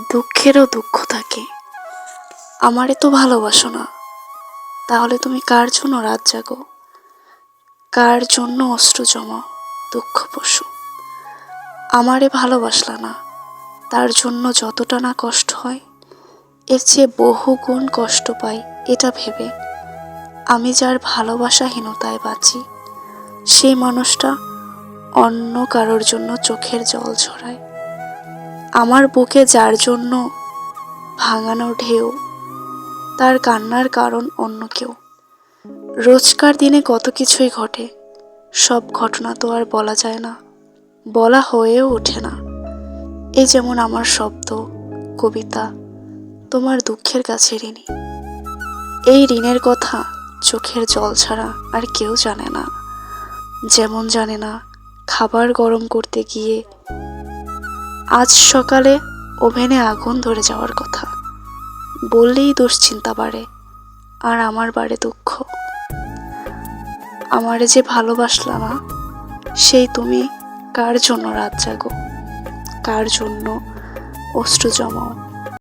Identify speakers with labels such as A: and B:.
A: দুঃখেরও দুঃখ থাকে। আমারে তো ভালোবাসো না। তাহলে তুমি কার জন্য রাত জাগো? কার জন্য অস্ত্র জমা? দুঃখ পশু। আমারে ভালোবাসলা না। তার জন্য যতটা না কষ্ট হয়, এর চেয়ে বহু গুণ কষ্ট পাই, এটা ভেবে। আমি যার ভালোবাসাহীনতায় বাঁচি, সেই মানুষটা অন্য কারোর জন্য চোখের জল ঝরায়। আমার বুকে যার জন্য ভাঙানো ঢেউ, তার কান্নার কারণ অন্য কেউ। রোজকার দিনে কত কিছুই ঘটে, সব ঘটনা তো আর বলা যায় না, বলা হয়েও ওঠে না। এই যেমন আমার শব্দ, কবিতা, তোমার দুঃখের কাছে ঋণী। এই ঋণের কথা চোখের জল ছাড়া আর কেউ জানে না। যেমন জানে না, খাবার গরম করতে গিয়ে আজ সকালে ওভেনে আগুন ধরে যাওয়ার কথা। বললেই দুশ্চিন্তা বাড়ে, আর আমার বাড়ে দুঃখ। আমার যে ভালোবাসলা না সেই তুমি কার জন্য রাত জাগো? কার জন্য অশ্রু জমাও?